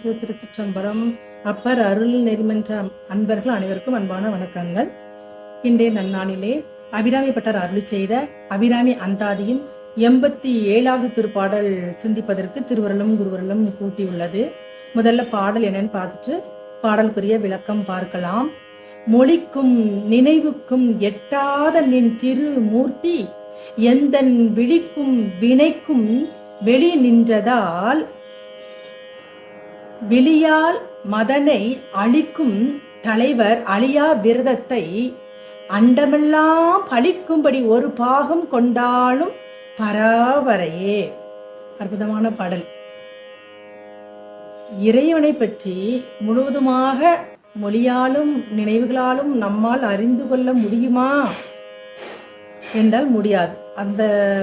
சிவ திருச்சிற்றம்பலம் அப்பர் அருள் நெறிமன்ற அன்பர்கள் அனைவருக்கும் அன்பான வணக்கங்கள். இன்றைய நன்னாளிலே அபிராமி பட்டர் அருளி செய்த அபிராமி அந்தாதியின் எண்பத்தி ஏழாவது திருப்பாடல் சிந்திப்பதற்கு திருவருளும் குருவருளும் கூட்டியுள்ளது. முதல்ல பாடல் என்னன்னு பார்த்துட்டு பாடலுக்குரிய விளக்கம் பார்க்கலாம். மொழிக்கும் நினைவுக்கும் எட்டாத நின் திருமூர்த்தி எந்தன் விழிக்கும் வினைக்கும் வெளி நின்றதால் வெளியால் மதனை அழிக்கும் தலைவர் அழியா விரதத்தை அண்டமெல்லாம் பழிக்கும்படி ஒரு பாகம் கொண்டாலும் பராவரையே. அற்புதமான பாடல். இறைவனை பற்றி முழுவதுமாக மொழியாலும் நினைவுகளாலும் நம்மால் அறிந்து கொள்ள முடியுமா? என்றால் முடியாது. அந்த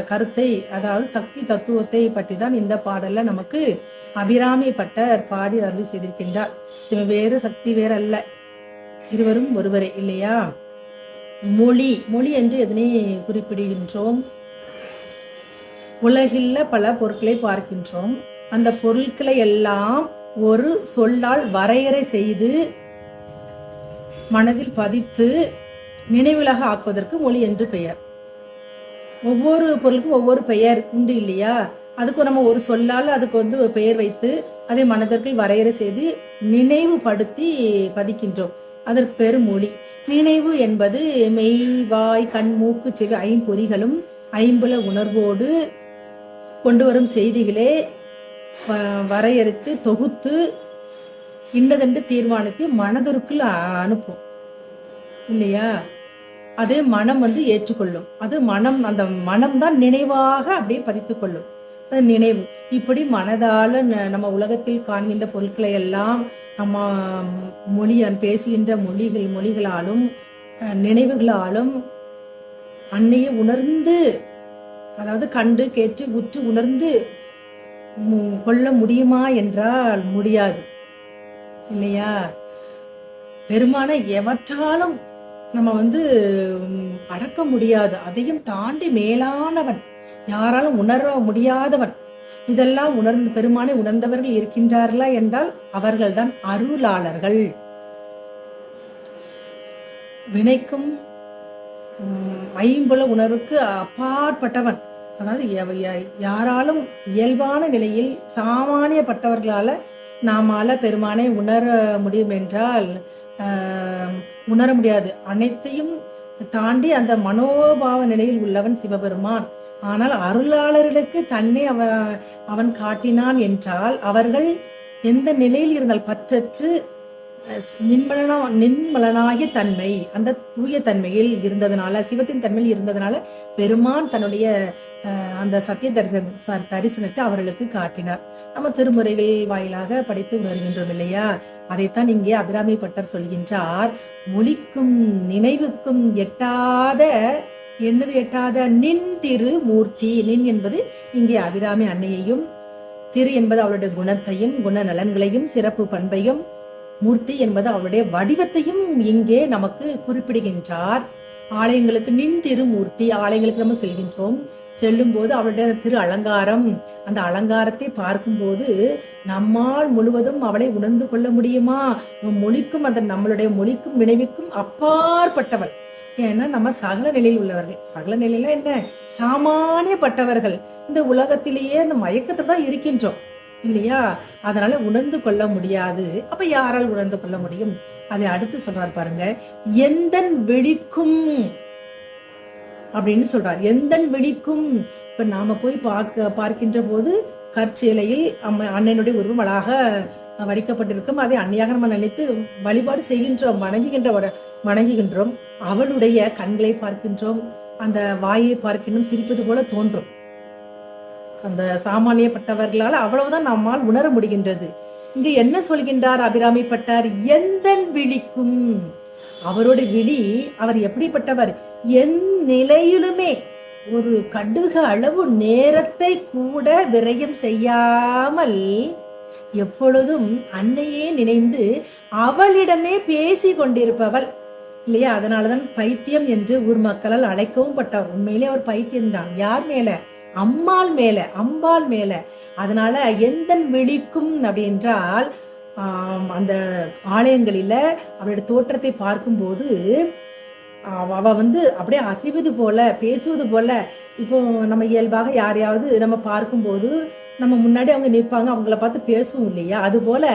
கருத்தை அதாவது சக்தி தத்துவத்தை பற்றி தான் இந்த பாடல்ல நமக்கு அபிராமி பட்டர் பாடி அருள் செய்திருக்கின்றார் சிவ வேறு சக்தி வேறு அல்ல இருவரும் ஒருவரே இல்லையா? மொழி மொழி என்று எதனை குறிப்பிடுகின்றோம்? உலகில் பல பொருட்களை பார்க்கின்றோம். அந்த பொருட்களை எல்லாம் ஒரு சொல்லால் வரையறை செய்து மனதில் பதித்து நினைவிலாக ஆக்குவதற்கு மொழி என்று பெயர். ஒவ்வொரு பொருளுக்கும் ஒவ்வொரு பெயர் உண்டு இல்லையா? அதுக்கு நம்ம ஒரு சொல்லால் அதுக்கு வந்து பெயர் வைத்து அதை மனதிற்குள் வரையறை செய்து நினைவுபடுத்தி பதிக்கின்றோம். அதற்கு பேரு மொழி. நினைவு என்பது மெய் வாய் கண் மூக்கு செவி ஐம்பொறிகளும் ஐம்புல உணர்வோடு கொண்டு வரும் செய்திகளே வரையறுத்து தொகுத்து இன்னதென்று தீர்மானித்து மனதிற்குள் அனுப்பும். இல்லையா? அது மனம் வந்து ஏற்றுக்கொள்ளும். அது மனம் அந்த மனம் தான் நினைவாக அப்படியே பதித்துக்கொள்ளும். நினைவு. இப்படி மனதால ந- நம்ம உலகத்தில் காண்கின்ற பொருட்களை எல்லாம் நம்ம மொழி பேசுகின்ற மொழிகள் மொழிகளாலும் நினைவுகளாலும் அன்னையை உணர்ந்து அதாவது கண்டு கேட்டு உற்று உணர்ந்து கொள்ள முடியுமா என்றால் முடியாது. இல்லையா? பெருமான எவற்றாலும் நம்ம வந்து அடக்க முடியாது. அதையும் தாண்டி மேலானவன். யாராலும் உணர முடியாதவன். இதெல்லாம் உணர்ந்து பெருமானை உணர்ந்தவர்கள் இருக்கின்றார்களா என்றால் அவர்கள்தான் அருளாளர்கள். வினைக்கும் ஐம்புல உணர்வுக்கு அப்பாற்பட்டவன். அதாவது யாராலும் இயல்பான நிலையில் சாமானியப்பட்டவர்களால நாமால பெருமானை உணர முடியும் என்றால் உணர முடியாது. அனைத்தையும் தாண்டி அந்த மனோபாவ நிலையில் உள்ளவன் சிவபெருமான். ஆனால் அருளாளர்களுக்கு தன்னை அவ அவன் காட்டினான் என்றால் அவர்கள் எந்த நிலையில் இருந்தால் பற்றற்று நின்மலனா நின்மலனாகிய தன்மை அந்த தூய தன்மையில் இருந்ததுனால சிவத்தின் தன்மையில் இருந்ததுனால பெருமான் தன்னுடைய அந்த சத்திய தரிசன் தரிசனத்தை அவர்களுக்கு காட்டினார். நம்ம திருமுறைகள் வாயிலாக படித்து உணர்கின்றோம் இல்லையா? அதைத்தான் இங்கே அபிராமி பட்டர் சொல்கின்றார். மொழிக்கும் நினைவுக்கும் எட்டாத என்னது எட்டாத? நின் திரு மூர்த்தி. நின் என்பது இங்கே அபிராமி அன்னையையும் திரு என்பது அவளுடைய குணத்தையும் குண நலன்களையும் சிறப்பு பண்பையும் மூர்த்தி என்பது அவளுடைய வடிவத்தையும் இங்கே நமக்கு குறிப்பிடுகின்றார். ஆலயங்களுக்கு நின் திருமூர்த்தி ஆலயங்களுக்கு நம்ம செல்கின்றோம். செல்லும் போது அவளுடைய திரு அலங்காரம் அந்த அலங்காரத்தை பார்க்கும்போது நம்மால் முழுவதும் அவளை உணர்ந்து கொள்ள முடியுமா? மொழிக்கும் அந்த நம்மளுடைய மொழிக்கும் நினைவுக்கும் அப்பாற்பட்டவள். ஏன்னா நம்ம சகல நிலையில் உள்ளவர்கள். சகல நிலையில என்ன? சாமானியப்பட்டவர்கள். இந்த உலகத்திலேயே அந்த மயக்கத்தை தான் இருக்கின்றோம். இல்லையா? அதனால உணர்ந்து கொள்ள முடியாது. அப்ப யாரால் உணர்ந்து கொள்ள முடியும்? அதை அடுத்து சொல்றார் பாருங்க. எந்தன் வெளிக்கும் அப்படின்னு சொல்றார். எந்தன் வெளிக்கும் இப்ப நாம போய் பார்க்க பார்க்கின்ற போது கற்சேலையில் அம்ம அண்ணனுடைய உருவம் அழகாக வடிக்கப்பட்டிருக்கும். அதை அன்னையாக நம்ம நினைத்து வழிபாடு செய்கின்றோம் வணங்குகின்ற வணங்குகின்றோம். அவளுடைய கண்களை பார்க்கின்றோம் அந்த வாயை பார்க்கின்றோம் சிரிப்பது போல தோன்றும். அந்த சாமானியப்பட்டவர்களால் அவ்வளவுதான் நம்மால் உணர முடிகின்றது. இங்கு என்ன சொல்கின்றார் அபிராமி பட்டார்? எந்த விழிக்கும்? அவரோட விழி அவர் எப்படிப்பட்டவர்? என் நிலையிலுமே ஒரு கடுகு அளவு நேரத்தை கூட விரயம் செய்யாமல் எப்பொழுதும் அன்னையே நினைந்து அவளிடமே பேசி கொண்டிருப்பவள் இல்லையா? அதனாலதான் பைத்தியம் என்று ஊர் மக்களால் அழைக்கவும் பட்டவர் உண்மையிலே அவர் பைத்தியம்தான். யார் மேல? அம்மாள் மேல அம்பாள் மேல. அதனால எந்த விழிக்கும் அப்படின்றால் அந்த ஆலயங்களில் அவருடைய தோற்றத்தை பார்க்கும்போது அவ அவ வந்து அப்படியே அசைவது போல பேசுவது போல இப்போ நம்ம இயல்பாக யாரையாவது நம்ம பார்க்கும்போது நம்ம முன்னாடி அவங்க நிற்பாங்க அவங்கள பார்த்து பேசுவோம் இல்லையா? அது போல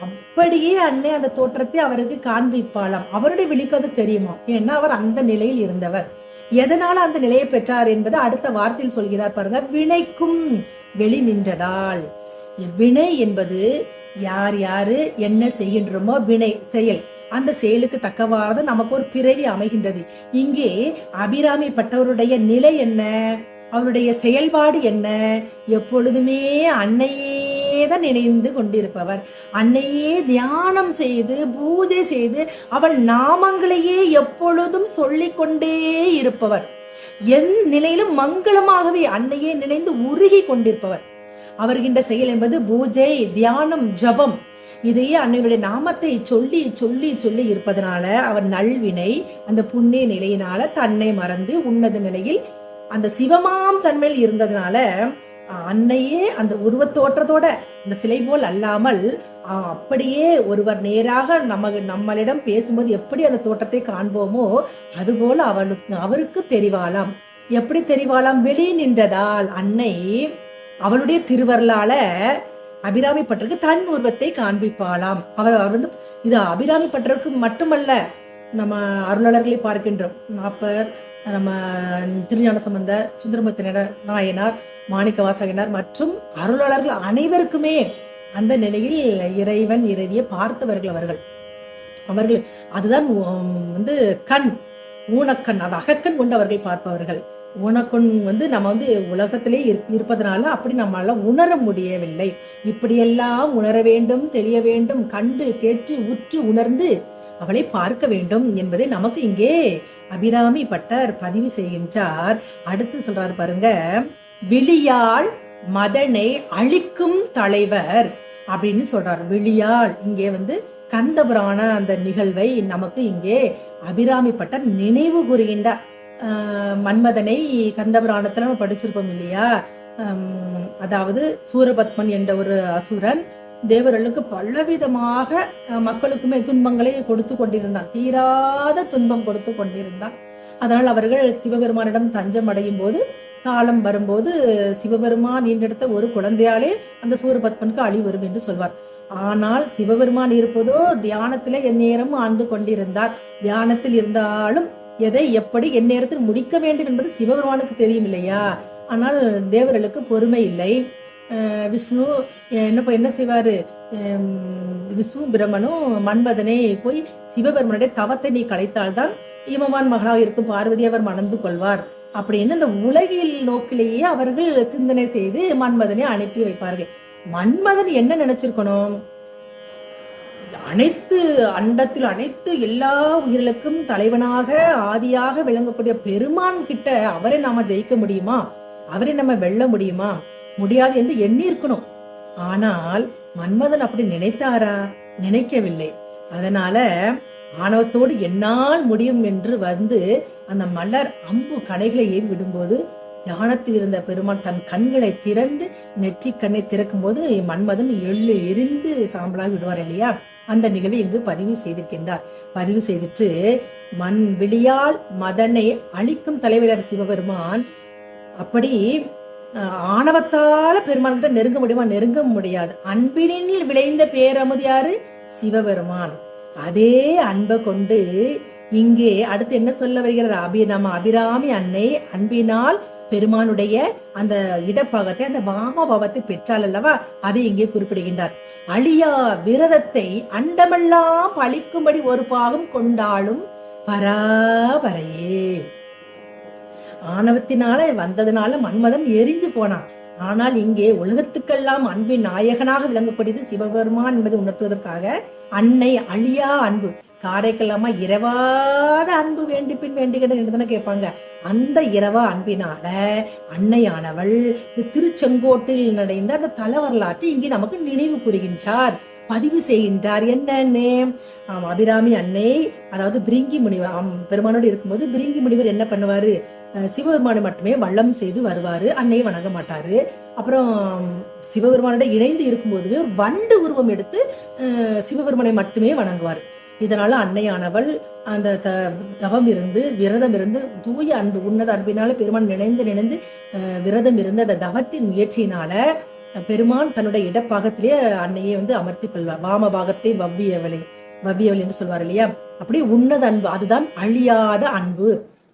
அப்படியே அன்னை அந்த தோற்றத்தை அவருக்கு காண்பிப்பாளாம். அவருடைய விழிக்கு அது தெரியுமா? ஏன்னா அவர் அந்த நிலையில் இருந்தவர். எதனால அந்த நிலையை பெற்றார் என்பது அடுத்த வார்த்தையில் சொல்கிறார் பாருங்க. வினைக்கும் வெளி நின்றதால். வினை என்பது யார் யாரு என்ன செய்கின்றோமோ வினை செயல். அந்த செயலுக்கு தக்கவாறு நமக்கு ஒரு பிறவி அமைகின்றது. இங்கே அபிராமி பட்டவருடைய நிலை என்ன? அவருடைய செயல்பாடு என்ன? எப்பொழுதுமே அன்னையே தான் நினைந்து கொண்டிருப்பவர். அன்னையே தியானம் செய்து பூஜை செய்து அவள் நாமங்களையே எப்பொழுதும் சொல்லிக்கொண்டே இருப்பவர். என் நிலையிலும் மங்களமாகவே அன்னையே நினைந்து உருகி கொண்டிருப்பவர். அவர்கின்ற செயல் என்பது பூஜை தியானம் ஜபம். இதையே அன்னையுடைய நாமத்தை சொல்லி சொல்லி சொல்லி இருப்பதனால அவர் நல்வினை அந்த புண்ணிய நிலையினால தன்னை மறந்து உன்னத நிலையில் அந்த சிவமாம் தன்மையில் இருந்ததுனால அன்னையே அந்த உருவத் தோற்றத்தோட அந்த சிலை போல் அல்லாமல் அப்படியே ஒருவர் நேராக நம்ம நம்மளிடம் பேசும்போது எப்படி அந்த தோற்றத்தை காண்போமோ அதுபோல அவளுக்கு அவருக்கு தெரிவாளாம். எப்படி தெரிவாளாம்? வெளி நின்றதால் அன்னை அவளுடைய திருவரலால அபிராமி பட்டருக்கு தன் உருவத்தை காண்பிப்பாளாம். அவர் வந்து இது அபிராமி பட்டருக்கு மட்டுமல்ல நம்ம அருளாளர்களை பார்க்கின்றோம். அப்ப நம்ம திருஞான சம்பந்த சுந்தரமுத்தினர் நாயனார் மாணிக்க வாசகனார் மற்றும் அருளாளர்கள் அனைவருக்குமே அந்த நிலையில் இறைவன் இறைவியை பார்த்தவர்கள் அவர்கள். அவர்கள் அதுதான் வந்து கண் ஊனக்கண் அது அகக்கண் கொண்டு அவர்கள் பார்ப்பவர்கள். ஊனக்கண் வந்து நம்ம வந்து உலகத்திலே இருப்பதனால அப்படி நம்மளால உணர முடியவில்லை. இப்படியெல்லாம் உணர வேண்டும் தெரிய வேண்டும் கண்டு கேட்டு உற்று உணர்ந்து அவளை பார்க்க வேண்டும் என்பதை நமக்கு இங்கே அபிராமி பட்டர் பதிவு செய்கின்றார். அடுத்து சொல்றாரு பாருங்க விழியாள் மதனை அழிக்கும் தலைவர் அப்படின்னு சொல்றாரு. விழியாள் இங்கே வந்து கந்தபுராண அந்த நிகழ்வை நமக்கு இங்கே அபிராமி பட்டர் நினைவு கூறுகின்றார். மன்மதனை கந்தபுராணத்துல நம்ம படிச்சிருப்போம் இல்லையா? அதாவது சூரபத்மன் என்ற ஒரு அசுரன் தேவர்களுக்கு பலவிதமாக மக்களுக்குமே துன்பங்களை கொடுத்து கொண்டிருந்தான். தீராத துன்பம் கொடுத்து கொண்டிருந்தான். அதனால் அவர்கள் சிவபெருமானிடம் தஞ்சம் அடையும் போது காலம் வரும்போது சிவபெருமான் ஈன்றெடுத்த ஒரு குழந்தையாலே அந்த சூரபத்மனுக்கு அழி வரும் என்று சொல்வார். ஆனால் சிவபெருமான் இருப்பதோ தியானத்தில் எந்நேரமும் ஆண்டு கொண்டிருந்தார். தியானத்தில் இருந்தாலும் எதை எப்படி எந்நேரத்தில் முடிக்க வேண்டும் என்பது சிவபெருமானுக்கு தெரியும் இல்லையா? ஆனால் தேவர்களுக்கு பொறுமை இல்லை. விஷ்ணு என்ன என்ன செய்வாரு? விஷ்ணு பிரம்மனும் மன்மதனை போய் சிவபெருமனுடைய தவத்தை நீ கலைத்தால்தான் ஈமவான் மகளாக இருக்கும் பார்வதி அவர் மணந்து கொள்வார் அப்படின்னு அந்த உலகில் நோக்கிலேயே அவர்கள் சிந்தனை செய்து மன்மதனை அனுப்பி வைப்பார்கள். மன்மதன் என்ன நினைச்சிருக்கணும்? அனைத்து அண்டத்தில் அனைத்து எல்லா உயிர்களுக்கும் தலைவனாக ஆதியாக விளங்கக்கூடிய பெருமான் கிட்ட அவரை நாம ஜெயிக்க முடியுமா? அவரை நம்ம வெல்ல முடியுமா? முடியாது என்று எண்ணி இருக்கணும் ஆனால் மன்மதன் அப்படி நினைத்தாரா? நினைக்கவில்லை. அதனால ஆணவத்தோடு என்னால் முடியும் என்று வந்து அந்த மலர் அம்பு கடைகளை ஏறி விடும்போது தியானத்தில் இருந்த பெருமான் தன் கண்களை திறந்து நெற்றி கண்ணை திறக்கும் போது மன்மதன் எள்ளு எரிந்து சாம்பலாகி விடுவார் இல்லையா? அந்த நிகழ்வை இங்கு பதிவு செய்திருக்கின்றார். பதிவு செய்துட்டு மண் விழியால் மதனை அழிக்கும் தலைவர் சிவபெருமான். அப்படி ஆணவத்தால பெருமான்கிட்ட நெருங்க முடியுமா? நெருங்க முடியாது. அன்பினில் விளைந்த பேரமுது யாரு? சிவபெருமான். அதே அன்பை கொண்டு இங்கே அடுத்து என்ன சொல்ல வருகிறது? அபி நம்ம அபிராமி அன்னை அன்பினால் பெருமானுடைய அந்த இடப்பாகத்தை அந்த வாமபாவத்தை பெற்றால் அல்லவா? அதை இங்கே குறிப்பிடுகின்றார். அழியா விரதத்தை அண்டமெல்லாம் பழிக்கும்படி ஒரு பாகம் கொண்டாலும் பராபரையே. ஆணவத்தினால வந்ததுனால மன்மதன் எரிந்து போனான். ஆனால் இங்கே உலகத்துக்கெல்லாம் அன்பின் நாயகனாக விளங்கக்கூடியது சிவபெருமான் என்பதை உணர்த்துவதற்காக அன்னை அழியா அன்பு காரைக்கல்லாமா இரவாத அன்பு வேண்டி பின் வேண்டுகிற தானே கேட்பாங்க. அந்த இரவா அன்பினால அன்னையானவள் திருச்செங்கோட்டில் நடைந்த அந்த தல வரலாற்றை இங்கே நமக்கு நினைவு கூறுகின்றார். பதிவு செய்கின்றார். என்னன்னு? ஆம், அபிராமி அன்னை அதாவது பிரிங்கி முனிவர் பெருமானோடு இருக்கும்போது பிரிங்கி முனிவர் என்ன பண்ணுவாரு? சிவபெருமானை மட்டுமே வள்ளம் செய்து வருவாரு அன்னையை வணங்க மாட்டாரு. அப்புறம் சிவபெருமானோட இணைந்து இருக்கும்போதுவே வண்டு உருவம் எடுத்து சிவபெருமனை மட்டுமே வணங்குவார். இதனால அன்னையானவள் அந்த த- தவம் இருந்து விரதம் இருந்து தூய அன்பு உன்னத அன்பினால பெருமான் நினைந்து நினைந்து அஹ், விரதம் இருந்து அந்த தவத்தின் முயற்சியினால பெருமான் தன்னுடைய இடப்பாகத்திலே அன்னையை வந்து அமர்த்தி கொள்வார். வாம பாகத்தை வவ்வியவளை வவ்வியவள் என்று சொல்வார் இல்லையா? அப்படியே உன்னத அன்பு அதுதான் அழியாத அன்பு.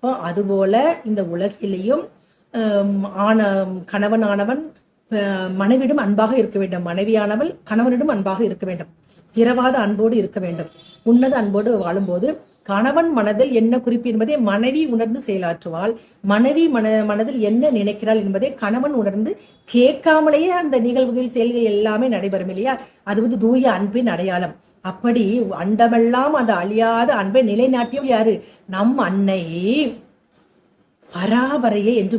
அப்போ அதுபோல இந்த உலகிலேயும் ஆன கணவனானவன் அஹ், மனைவியிடம் அன்பாக இருக்க வேண்டும். மனைவியானவள் கணவனிடம் அன்பாக இருக்க வேண்டும். இரவாத அன்போடு இருக்க வேண்டும். உன்னத அன்போடு வாழும்போது கணவன் மனதில் என்ன குறிப்பு என்பதை மனைவி உணர்ந்து செயலாற்றுவாள். மனைவி மன மனதில் என்ன நினைக்கிறாள் என்பதை கணவன் உணர்ந்து கேட்காமலேயே அந்த நிகழ்வுகள் செயல்கள் எல்லாமே நடைபெறும் இல்லையா? அது வந்து தூய அன்பின் அடையாளம். அப்படி அண்டமெல்லாம் அந்த அழியாத அன்பை நிலைநாட்டியவள் யாரு? நம் அன்னை பராபரையே என்று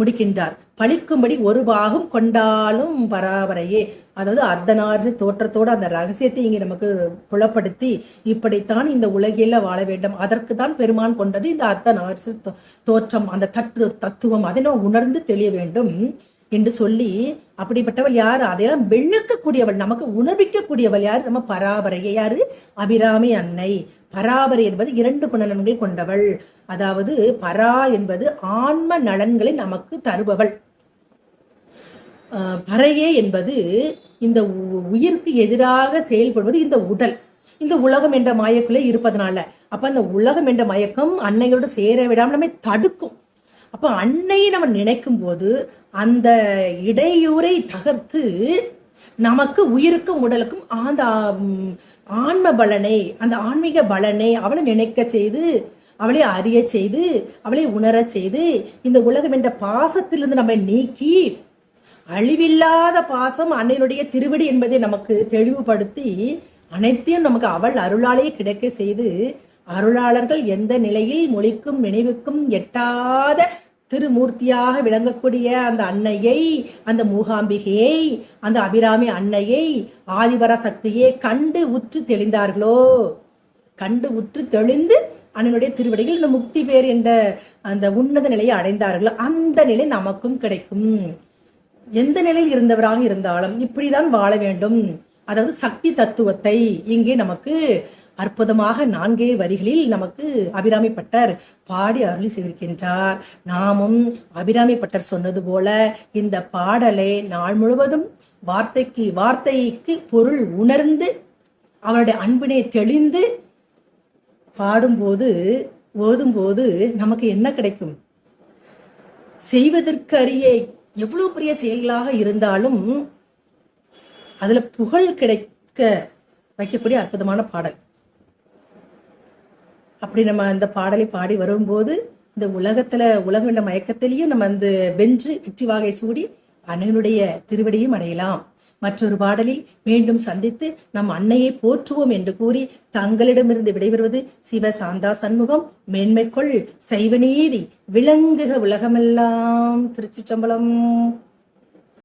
முடிக்கின்றார். பழிக்கும்படி ஒரு பாகம் கொண்டாலும் பராபரையே. அதாவது அர்த்தநாறு தோற்றத்தோட அந்த ரகசியத்தை இங்கே நமக்கு புலப்படுத்தி இப்படித்தான் இந்த உலகில வாழ வேண்டும். அதற்கு தான் பெருமான் கொண்டது இந்த அர்த்தநாறு தோற்றம் அந்த தற்று தத்துவம். அதை நாம் உணர்ந்து தெளிய வேண்டும். என்று சொல்லி அப்படிப்பட்டவள் யார்? அதையெல்லாம் வெள்ளுக்கக்கூடியவள் நமக்கு உணர்விக்கக்கூடியவள் யார்? நம்ம பராபரையே யாரு? அபிராமி அன்னை. பராபரை என்பது இரண்டு குணநலன்கள் கொண்டவள். அதாவது பரா என்பது ஆன்ம நலன்களை நமக்கு தருபவள். ஆஹ் பறையே என்பது இந்த உ- உயிருக்கு எதிராக செயல்படுவது இந்த உடல். இந்த உலகம் என்ற மயக்குள்ளே இருப்பதனால. அப்ப அந்த உலகம் என்ற மயக்கம் அன்னையோடு சேர விடாமல் நம்மை தடுக்கும். அப்ப அன்னையை நம்ம நினைக்கும் போது அந்த இடையூரை தகர்த்து நமக்கு உயிருக்கும் உடலுக்கும் அந்த ஆன்ம பலனை அந்த ஆன்மீக பலனை அவளை நினைக்க செய்து அவளை அறிய செய்து அவளை உணரச் செய்து இந்த உலகம் என்ற பாசத்திலிருந்து நம்மை நீக்கி அழிவில்லாத பாசம் அன்னையினுடைய திருவடி என்பதை நமக்கு தெளிவுபடுத்தி அனைத்தையும் நமக்கு அவள் அருளாலேயே கிடைக்க செய்து அருளாளர்கள் எந்த நிலையில் மொழிக்கும் நினைவுக்கும் எட்டாத திருமூர்த்தியாக விளங்கக்கூடிய அந்த அன்னையை அந்த மூகாம்பிகையை அந்த அபிராமி அன்னையை ஆதிபர சக்தியை கண்டு உற்று தெளிந்தார்களோ? கண்டு உற்று தெளிந்து அண்ணனுடைய திருவடியில் இந்த முக்தி பேர் என்ற அந்த உன்னத நிலையை அடைந்தார்களோ அந்த நிலை நமக்கும் கிடைக்கும். எந்த நிலையில் இருந்தவராக இருந்தாலும் இப்படிதான் வாழ வேண்டும். அதாவது சக்தி தத்துவத்தை இங்கே நமக்கு அற்புதமாக நான்கே வரிகளில் நமக்கு அபிராமி பட்டர் பாடி அருளி செய்திருக்கின்றார். நாமும் அபிராமி பட்டர் சொன்னது போல இந்த பாடலை நாள் முழுவதும் வார்த்தைக்கு வார்த்தைக்கு பொருள் உணர்ந்து அவருடைய அன்பினை தெளிந்து பாடும்போது ஓதும்போது நமக்கு என்ன கிடைக்கும்? செய்வதற்கு அரிய எவ்வளவு பெரிய செயல்களாக இருந்தாலும் அதுல புகழ் கிடைக்க வைக்கக்கூடிய அற்புதமான பாடல். அப்படி நம்ம அந்த பாடலை பாடி வரும்போது இந்த உலகத்துல உலகம் என்ற மயக்கத்திலையும் நம்ம அந்த வென்று வெற்றி வாகை சூடி அண்ணனுடைய திருவடியும் அடையலாம். மற்றொரு பாடலில் மீண்டும் சந்தித்து நம் அன்னையை போற்றுவோம் என்று கூறி தங்களிடமிருந்து விடைபெறுவது சிவ சாந்தா சண்முகம். மேன்மைக்குள் சைவநீதி விளங்குக உலகமெல்லாம். திருச்சிற்றம்பலம்.